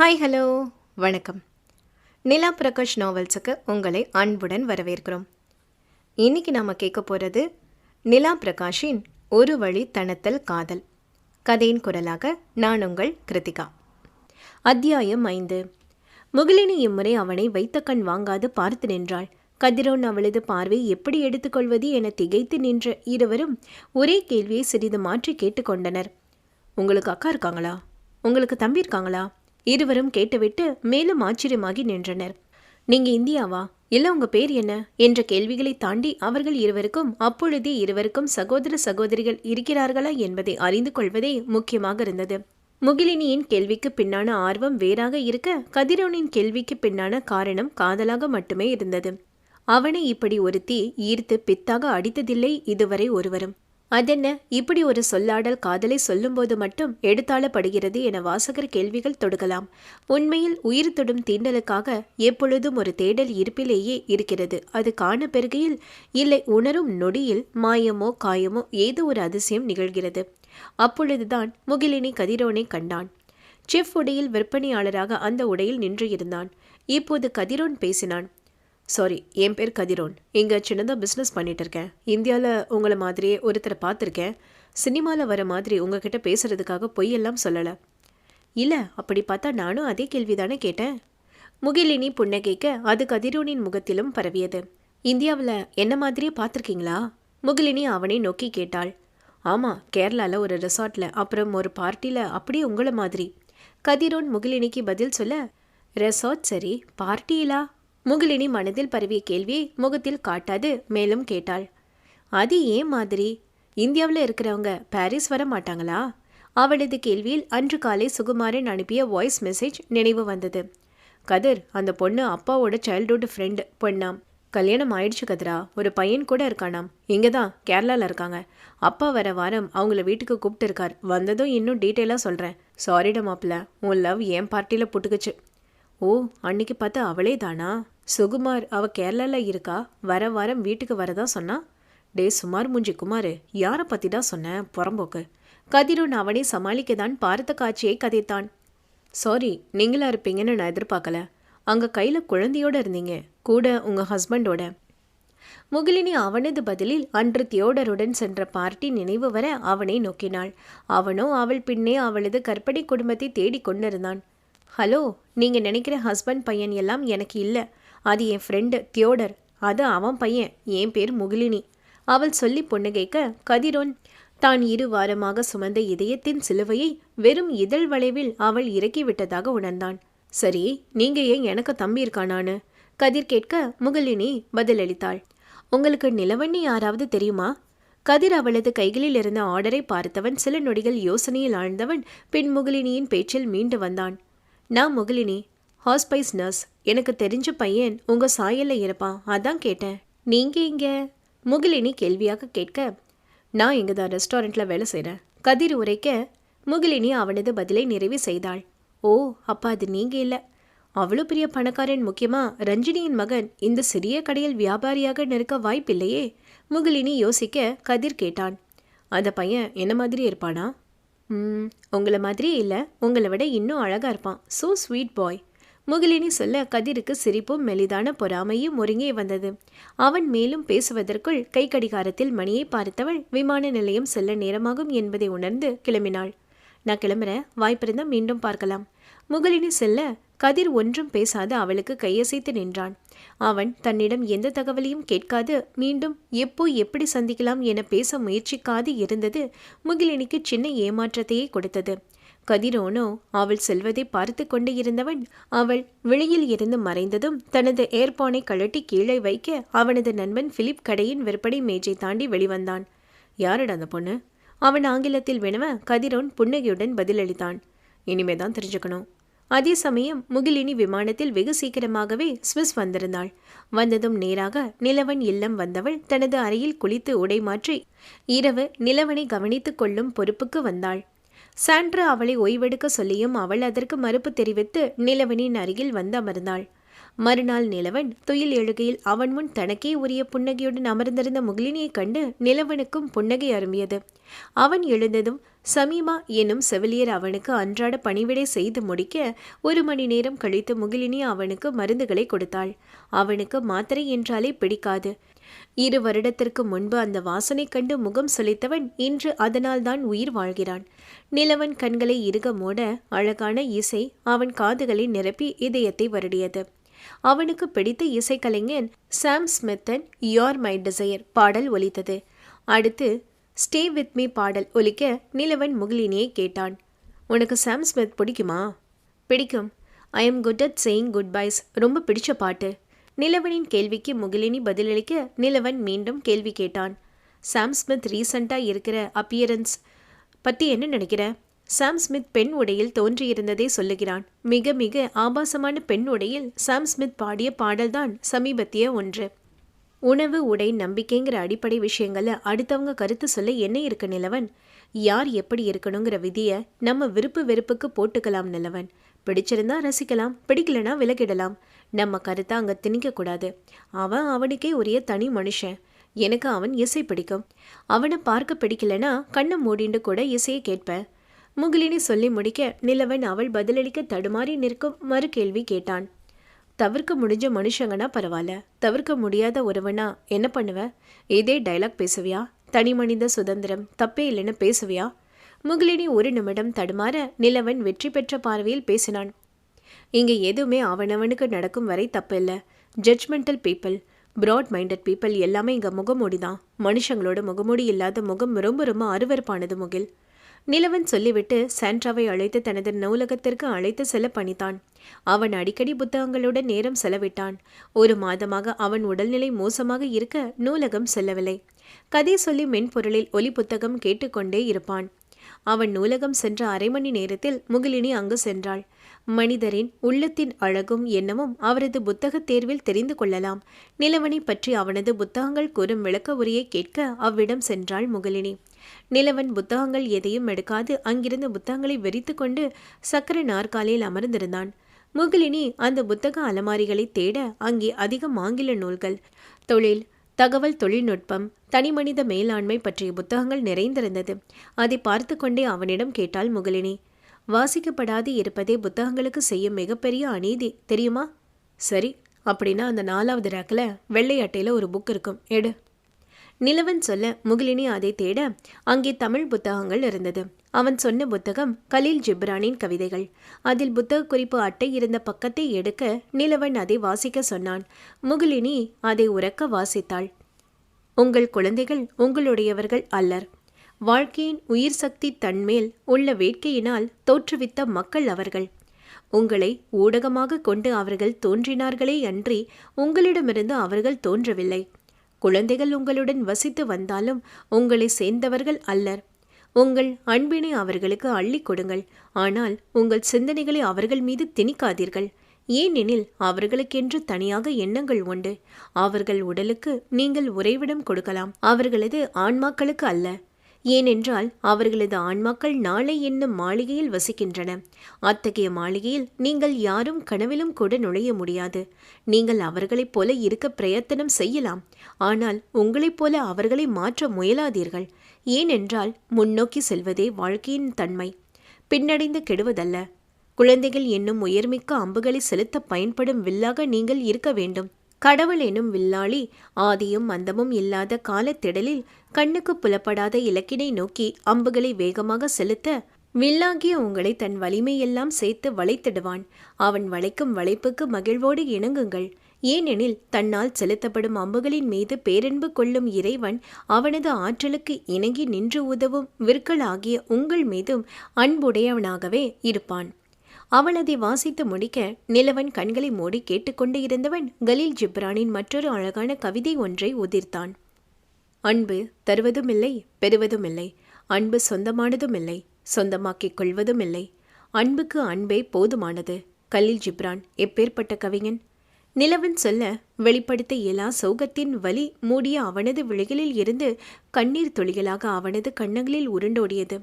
Hi hello வணக்கம். நிலா பிரகாஷ் நாவல்ஸுக்கு உங்களை அன்புடன் வரவேற்கிறோம். இன்னைக்கு நாம் கேட்க போகிறது நிலா பிரகாஷின் ஒரு வழி தனத்தல் காதல். கதையின் குரலாக நான் உங்கள் கிருத்திகா. அத்தியாயம் ஐந்து. முகிலினி இம்முறை அவனை வைத்த கண் வாங்காது பார்த்து நின்றாள். கதிரோன் அவளது பார்வை எப்படி எடுத்துக்கொள்வது என திகைத்து நின்ற இருவரும் ஒரே கேள்வியை சிறிது மாற்றி கேட்டுக்கொண்டனர் உங்களுக்கு அக்கா இருக்காங்களா? உங்களுக்கு தம்பி இருக்காங்களா? இருவரும் கேட்டுவிட்டு மேலும் ஆச்சரியமாகி நின்றனர். நீங்க இந்தியாவா? இல்ல உங்க பேர் என்ன? என்ற கேள்விகளை தாண்டி அவர்கள் இருவருக்கும் அப்பொழுதே இருவருக்கும் சகோதர சகோதரிகள் இருக்கிறார்களா? என்பதை அறிந்து கொள்வதே முக்கியமாக இருந்தது. முகிலினியின் கேள்விக்கு பின்னான ஆர்வம் வேறாக இருக்க கதிரோனின் கேள்விக்கு பின்னான காரணம் காதலாக மட்டுமே இருந்தது. அவனை இப்படி ஒருத்தி ஈர்த்து பித்தாக அடித்ததில்லை இதுவரை ஒருவரும். அதென்ன? இப்படி ஒரு சொல்லாடல் காதலை சொல்லும்போது மட்டும் எடுத்தாளப்படுகிறது என வாசகர் கேள்விகள் தொடுக்கலாம். உண்மையில் உயிர் தொடும் தீண்டலுக்காக எப்பொழுதும் ஒரு தேடல் இருப்பிலேயே இருக்கிறது. அது காண பெருகையில் இல்லை உணரும் நொடியில் மாயமோ காயமோ ஏதோ ஒரு அதிசயம் நிகழ்கிறது. அப்பொழுதுதான் முகிலினி கதிரோனை கண்டான். செஃப் உடையில் விற்பனையாளராக அந்த உடையில் நின்று இருந்தான். இப்போது கதிரோன் பேசினான். சாரி என் பேர் கதிரோன். இங்கே சின்னதாக பிஸ்னஸ் பண்ணிகிட்டு இருக்கேன். இந்தியாவில் உங்களை மாதிரியே ஒருத்தரை பார்த்துருக்கேன். சினிமாவில் வர மாதிரி உங்ககிட்ட பேசுகிறதுக்காக பொய்யெல்லாம் சொல்லலை. இல்லை அப்படி பார்த்தா நானும் அதே கேள்வி தானே கேட்டேன். முகிலினி புன்னகைக்க அது கதிரோனின் முகத்திலும் பரவியது. இந்தியாவில் என்ன மாதிரியே பார்த்துருக்கீங்களா? முகிலினி அவனை நோக்கி கேட்டாள். ஆமாம் கேரளாவில் ஒரு ரெசார்ட்டில் அப்புறம் ஒரு பார்ட்டியில் அப்படியே உங்களை மாதிரி. கதிரோன் முகிலினிக்கு பதில் சொல்ல ரெசார்ட் சரி பார்ட்டியிலா முகிலினி மனதில் பரவிய கேள்வியை முகத்தில் காட்டாது மேலும் கேட்டாள். அது ஏன் மாதிரி? இந்தியாவில் இருக்கிறவங்க பாரிஸ் வர மாட்டாங்களா? அவளது கேள்வியில் அன்று காலை சுகுமாரன் அனுப்பிய வாய்ஸ் மெசேஜ் நினைவு வந்தது. கதிர் அந்த பொண்ணு அப்பாவோட சைல்ட்ஹுட் ஃப்ரெண்டு பொண்ணாம். கல்யாணம் ஆயிடுச்சு கதிரா. ஒரு பையன் கூட இருக்கானாம். இங்கே தான் கேரளாவில் இருக்காங்க. அப்பா வர வாரம் அவங்கள வீட்டுக்கு கூப்பிட்டு இருக்கார். வந்ததும் இன்னும் டீட்டெயிலாக சொல்கிறேன் சாரிட மாப்பிள்ள. உன் லவ் என் பார்ட்டியில் புட்டுக்குச்சு. ஓ அன்னைக்கு பார்த்தா அவளே தானா? சுகுமார் அவ கேரளாவில் இருக்கா? வர வாரம் வீட்டுக்கு வரதா சொன்னா? டே சுமார் முஞ்சி குமார் யாரை பற்றி தான் சொன்னேன் புறம்போக்கு கதிரூன் அவனை சமாளிக்க தான் பார்த்த காட்சியை கதைத்தான். சாரி நீங்களா இருப்பீங்கன்னு நான் எதிர்பார்க்கல. அங்கே கையில் குழந்தையோட இருந்தீங்க கூட உங்கள் ஹஸ்பண்டோட முகிலினி அவனது பதிலில் அன்று தியோடருடன் சென்ற பார்ட்டி நினைவு வர அவனை நோக்கினாள். அவனோ அவள் பின்னே அவளது கற்பனை குடும்பத்தை தேடிக் கொண்டிருந்தான். ஹலோ நீங்கள் நினைக்கிற ஹஸ்பண்ட் பையன் எல்லாம் எனக்கு இல்லை. அது என் ஃப்ரெண்டு தியோடர். அது அவன் பையன். என் பேர் முகிலினி. அவள் சொல்லி பொண்ணுகைக்க கதிரோன் தான் இரு வாரமாக சுமந்த இதயத்தின் சிலுவையை வெறும் இதழ் வளைவில் அவள் இறக்கிவிட்டதாக உணர்ந்தான். சரி நீங்க ஏன் எனக்கு தம்பி இருக்கானான்னு கதிர் கேட்க முகிலினி பதிலளித்தாள். உங்களுக்கு நிலவண்ணி யாராவது தெரியுமா? கதிர் அவளது கைகளில் இருந்த ஆர்டரை பார்த்தவன் சில நொடிகள் யோசனையில் ஆழ்ந்தவன் பின் முகிலினியின் பேச்சில் மீண்டு வந்தான். நான் முகிலினி. ஹாஸ்பைஸ் நர்ஸ் எனக்கு தெரிஞ்ச பையன் உங்கள் சாயல்ல இருப்பான். அதான் கேட்டேன். நீங்கள் இங்கே முகிலினி கேள்வியாக கேட்க நான் இங்கே தான் ரெஸ்டாரண்ட்டில் வேலை செய்கிறேன் கதிர் உரைக்க முகிலினி அவனது பதிலை நிறைவு செய்தாள். ஓ அப்பா அது நீங்கள் இல்லை. அவ்வளோ பெரிய பணக்காரன் முக்கியமாக ரஞ்சினியின் மகன் இந்த சிறிய கடையில் வியாபாரியாக நிற்க வாய்ப்பில்லையே? முகிலினி யோசிக்க கதிர் கேட்டான். அந்த பையன் என்ன மாதிரி இருப்பானா? ம் உங்களை மாதிரியே இல்லை. உங்களை விட இன்னும் அழகாக இருப்பான். ஸோ ஸ்வீட் பாய் முகிலினி சொல்ல கதிருக்கு சிரிப்பும் மெலிதான பொறாமையும் ஒருங்கே வந்தது. அவன் மேலும் பேசுவதற்குள் கை கடிகாரத்தில் மணியை பார்த்தவள் விமான நிலையம் செல்ல நேரமாகும் என்பதை உணர்ந்து கிளம்பினாள். நான் கிளம்புறேன். வாய்ப்பிருந்தால் மீண்டும் பார்க்கலாம். முகிலினி செல்ல கதிர் ஒன்றும் பேசாது அவளுக்கு கையசைத்து நின்றான். அவன் தன்னிடம் எந்த தகவலையும் கேட்காது மீண்டும் எப்போ எப்படி சந்திக்கலாம் என பேச முயற்சிக்காது இருந்தது முகிலினிக்கு சின்ன ஏமாற்றத்தையே கொடுத்தது. கதிரோனோ அவள் செல்வதை பார்த்து கொண்டு இருந்தவன் அவள் வெளியில் இருந்து மறைந்ததும் தனது ஏர்பானை கழட்டி கீழே வைக்க அவனது நண்பன் பிலிப் கடையின் விற்பனை மேஜை தாண்டி வெளிவந்தான். யாரடா அந்த பொண்ணு? அவன் ஆங்கிலத்தில் வினவ கதிரோன் புன்னகையுடன் பதிலளித்தான். இனிமேதான் தெரிஞ்சுக்கணும். அதே சமயம் முகிலினி விமானத்தில் வெகு சீக்கிரமாகவே ஸ்விஸ் வந்திருந்தாள். வந்ததும் நேராக நிலவன் இல்லம் வந்தவள் தனது அறையில் குளித்து உடை மாற்றி இரவு நிலவனை கவனித்துக் கொள்ளும் பொறுப்புக்கு வந்தாள். சாண்ட்ரா அவளை ஓய்வெடுக்க சொல்லியும் அவள் அதற்கு மறுப்பு தெரிவித்து நிலவனின் அருகில் வந்து அமர்ந்தாள். மறுநாள் நிலவன் துயில் எழுகையில் அவன் முன் தனக்கே உரிய புன்னகையுடன் அமர்ந்திருந்த முகிலினியைக் கண்டு நிலவனுக்கும் புன்னகை அரும்பியது. அவன் எழுந்ததும் சமீமா என்னும் செவிலியர் அவனுக்கு அன்றாட பணிவிடை செய்து முடிக்க ஒரு மணி நேரம் கழித்து முகிலினி அவனுக்கு மருந்துகளை கொடுத்தாள். அவனுக்கு மாத்திரை என்றாலே பிடிக்காது. இரு வருடத்திற்கு முன்பு அந்த வாசனை கண்டு முகம் சொலித்தவன் இன்று அதனால்தான் உயிர் வாழ்கிறான். நிலவன் கண்களை இறுக மூட அழகான இசை அவன் காதுகளை நிரப்பி இதயத்தை வருடியது. அவனுக்கு பிடித்த இசைக்கலைஞன் சாம் ஸ்மித்தன் யோர் மை டிசையர் பாடல் ஒலித்தது. அடுத்து ஸ்டே வித் மீ பாடல் ஒலிக்க நிலவன் முகிலினியை கேட்டான். உனக்கு சாம் ஸ்மித் பிடிக்குமா? பிடிக்கும். I am good at saying goodbyes ரொம்ப பிடிச்ச பாட்டு. நிலவனின் கேள்விக்கு முகிலினி பதிலளிக்க நிலவன் மீண்டும் கேள்வி கேட்டான். சாம் ஸ்மித் ரீசண்டாக இருக்கிற அப்பியரன்ஸ் பற்றி என்ன நினைக்கிற? சாம் ஸ்மித் பெண் உடையில் தோன்றியிருந்ததை சொல்லுகிறான். மிக மிக ஆபாசமான பெண் உடையில் சாம் ஸ்மித் பாடிய பாடல்தான் சமீபத்திய ஒன்று. உணவு உடை நம்பிக்கைங்கிற அடிப்படை விஷயங்களை அடுத்தவங்க கருத்து சொல்ல என்ன இருக்கு நிலவன்? யார் எப்படி இருக்கணுங்கிற விதியை நம்ம விருப்பு வெறுப்புக்கு போட்டுக்கலாம் நிலவன். பிடிச்சிருந்தா ரசிக்கலாம் பிடிக்கலனா விலகிடலாம். நம்ம கருத்தை அங்கே திணிக்கக்கூடாது அவன் அவனுக்கே உரிய தனி மனுஷன். எனக்கு அவன் இசை பிடிக்கும். அவனை பார்க்க பிடிக்கலனா கண்ணை மூடிண்டு கூட இசையை கேட்பேன் முகிலினி சொல்லி முடிக்க நிலவன் அவள் பதிலளிக்க தடுமாறி நிற்கும் மறு கேள்வி கேட்டான். தவிர்க்க முடிஞ்ச மனுஷங்கன்னா பரவாயில்ல. தவிர்க்க முடியாத ஒருவனா என்ன பண்ணுவ? இதே டைலாக் பேசுவியா? தனி மனித சுதந்திரம் தப்பே இல்லைன்னு பேசுவியா? முகிலினி ஒரு நிமிடம் தடுமாற நிலவன் வெற்றி பெற்ற பார்வையில் பேசினான். இங்கே எதுவுமே அவனவனுக்கு நடக்கும் வரை தப்பில்லை. Judgmental people broad minded people எல்லாமே இங்கே முகமூடி தான் மனுஷங்களோட முகமூடி இல்லாத முகம் ரொம்ப ரொம்ப அருவருப்பானது முகில். நிலவன் சொல்லிவிட்டு சாண்ட்ராவை அழைத்து தனது நூலகத்திற்கு அழைத்து செல்ல பணித்தான். அவன் அடிக்கடி புத்தகங்களுடன் நேரம் செலவிட்டான். ஒரு மாதமாக அவன் உடல்நிலை மோசமாக இருக்க நூலகம் செல்லவில்லை. கதை சொல்லி மென்பொருளில் ஒலி புத்தகம் கேட்டுக்கொண்டே இருப்பான். அவன் நூலகம் சென்ற அரை மணி நேரத்தில் முகிலினி அங்கு சென்றாள். மனிதரின் உள்ளத்தின் அழகும் எண்ணமும் அவரது புத்தகத் தேர்வில் தெரிந்து கொள்ளலாம். நிலவனை பற்றி அவனது புத்தகங்கள் கூறும் விளக்க உரையை கேட்க அவ்விடம் சென்றாள் முகலினி. நிலவன் புத்தகங்கள் எதையும் எடுக்காது அங்கிருந்த புத்தகங்களை வெறித்து கொண்டு சக்கர நாற்காலியில் அமர்ந்திருந்தான். முகிலினி அந்த புத்தக அலமாரிகளை தேட அங்கே அதிகம் ஆங்கில நூல்கள் தொழில் தகவல் தொழில்நுட்பம் தனிமனித மேலாண்மை பற்றிய புத்தகங்கள் நிறைந்திருந்தது. அதை பார்த்து கொண்டே அவனிடம் கேட்டாள் முகலினி வாசிக்கப்படாது இருப்பதே புத்தகங்களுக்கு செய்யும் மிகப்பெரிய அநீதி தெரியுமா? சரி அப்படின்னா அந்த நாலாவது ரேக்கில் வெள்ளை அட்டையில் ஒரு புக் இருக்கும். எடு. நிலவன் சொல்ல முகிலினி அதை தேட அங்கே தமிழ் புத்தகங்கள் இருந்தது. அவன் சொன்ன புத்தகம் கலீல் ஜிப்ரானின் கவிதைகள். அதில் புத்தக குறிப்பு அட்டை இருந்த பக்கத்தை எடுக்க நிலவன் அதை வாசிக்க சொன்னான். முகிலினி அதை உறக்க வாசித்தாள். உங்கள் குழந்தைகள் உங்களுடையவர்கள் அல்லர். வாழ்க்கையின் உயிர் சக்தி தன்மேல் உள்ள வேட்கையினால் தோற்றுவித்த மக்கள் அவர்கள். உங்களை ஊடகமாக கொண்டு அவர்கள் தோன்றினார்களே அன்றி உங்களிடமிருந்து அவர்கள் தோன்றவில்லை. குழந்தைகள் உங்களுடன் வசித்து வந்தாலும் உங்களை சேர்ந்தவர்கள் அல்லர். உங்கள் அன்பினை அவர்களுக்கு அள்ளி கொடுங்கள். ஆனால் உங்கள் சிந்தனைகளை அவர்கள் மீது திணிக்காதீர்கள். ஏனெனில் அவர்களுக்கென்று தனியாக எண்ணங்கள் உண்டு. அவர்கள் உடலுக்கு நீங்கள் உறைவிடம் கொடுக்கலாம். அவர்களது ஆன்மாக்களுக்கு அல்ல. ஏனென்றால் அவர்களது ஆன்மாக்கள் நாளை என்னும் மாளிகையில் வசிக்கின்றன. அத்தகைய மாளிகையில் நீங்கள் யாரும் கனவிலும் கூட நுழைய முடியாது. நீங்கள் அவர்களைப் போல இருக்க பிரயத்தனம் செய்யலாம். ஆனால் உங்களைப் போல அவர்களை மாற்ற முயலாதீர்கள். ஏனென்றால் முன்னோக்கி செல்வதே வாழ்க்கையின் தன்மை. பின்னடைந்து கெடுவதல்ல. குழந்தைகள் என்னும் உயர்மிக்க அம்புகளை செலுத்த பயன்படும் வில்லாக நீங்கள் இருக்க வேண்டும். கடவுள் எனும் வில்லாளி ஆதியும் அந்தமும் இல்லாத காலத்திடலில் கண்ணுக்கு புலப்படாத இலக்கினை நோக்கி அம்புகளை வேகமாக செலுத்த வில்லாகிய உங்களை தன் வலிமையெல்லாம் சேர்த்து வளைத்திடுவான். அவன் வளைக்கும் வளைப்புக்கு மகிழ்வோடு இணங்குங்கள். ஏனெனில் தன்னால் செலுத்தப்படும் அம்புகளின் மீது பேரன்பு கொள்ளும் இறைவன் அவனது ஆற்றலுக்கு இணங்கி நின்று உதவும் விற்களாகிய உங்கள் மீதும் அன்புடையவனாகவே இருப்பான். அவள் அதை வாசித்து முடிக்க நிலவன் கண்களை மூடி கேட்டுக்கொண்டு இருந்தவன் கலீல் ஜிப்ரானின் மற்றொரு அழகான கவிதை ஒன்றை உதிர்த்தான். அன்பு தருவதுமில்லை பெறுவதுமில்லை. அன்பு சொந்தமானதுமில்லை சொந்தமாக்கிக் கொள்வதுமில்லை. அன்புக்கு அன்பே போதுமானது கலீல் ஜிப்ரான் எப்பேற்பட்ட கவிஞன்? நிலவன் சொல்ல வெளிப்படுத்த இயலா சோகத்தின் வலி மூடிய அவனது விழிகளில் இருந்து கண்ணீர் துளிகளாக அவனது கண்ணங்களில் உருண்டோடியது.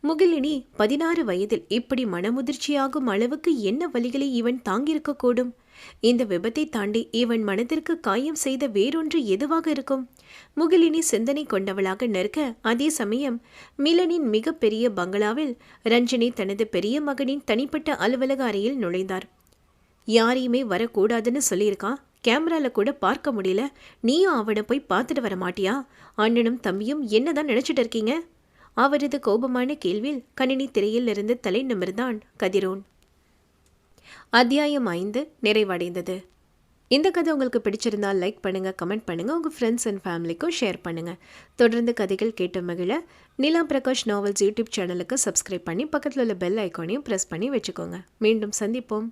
முகிலினி பதினாறு வயதில் இப்படி மனமுதிர்ச்சியாகும் அளவுக்கு என்ன வழிகளை இவன் தாங்கியிருக்கக்கூடும்? இந்த விபத்தை தாண்டி இவன் மனதிற்கு காயம் செய்த வேறொன்று எதுவாக இருக்கும்? முகிலினி சிந்தனை கொண்டவளாக நிற்க அதே சமயம் மிலனின் மிகப்பெரிய பங்களாவில் ரஞ்சினி தனது பெரிய மகனின் தனிப்பட்ட அலுவலக அறையில் நுழைந்தார். யாரையுமே வரக்கூடாதுன்னு சொல்லியிருக்கான் கேமரால கூட பார்க்க முடியல. நீயும் அவனை போய் பார்த்துட்டு வர மாட்டியா? அண்ணனும் தம்பியும் என்னதான் நினைச்சிட்டு இருக்கீங்க? அவரது கோபமான கேள்வியில் கணினி திரையில் இருந்து தலை நிமிர்ந்தான் கதிரோன். அத்தியாயம் ஐந்து நிறைவடைந்தது. இந்த கதை உங்களுக்கு பிடிச்சிருந்தால் லைக் பண்ணுங்க கமெண்ட் பண்ணுங்க உங்க ஃப்ரெண்ட்ஸ் அண்ட் ஃபேமிலிக்கும் ஷேர் பண்ணுங்க. தொடர்ந்து கதைகள் கேட்டு மகிழ நிலா பிரகாஷ் நாவல்ஸ் யூடியூப் சேனலுக்கு சப்ஸ்கிரைப் பண்ணி பக்கத்தில் உள்ள பெல் ஐக்கானையும் ப்ரெஸ் பண்ணி வச்சுக்கோங்க. மீண்டும் சந்திப்போம்.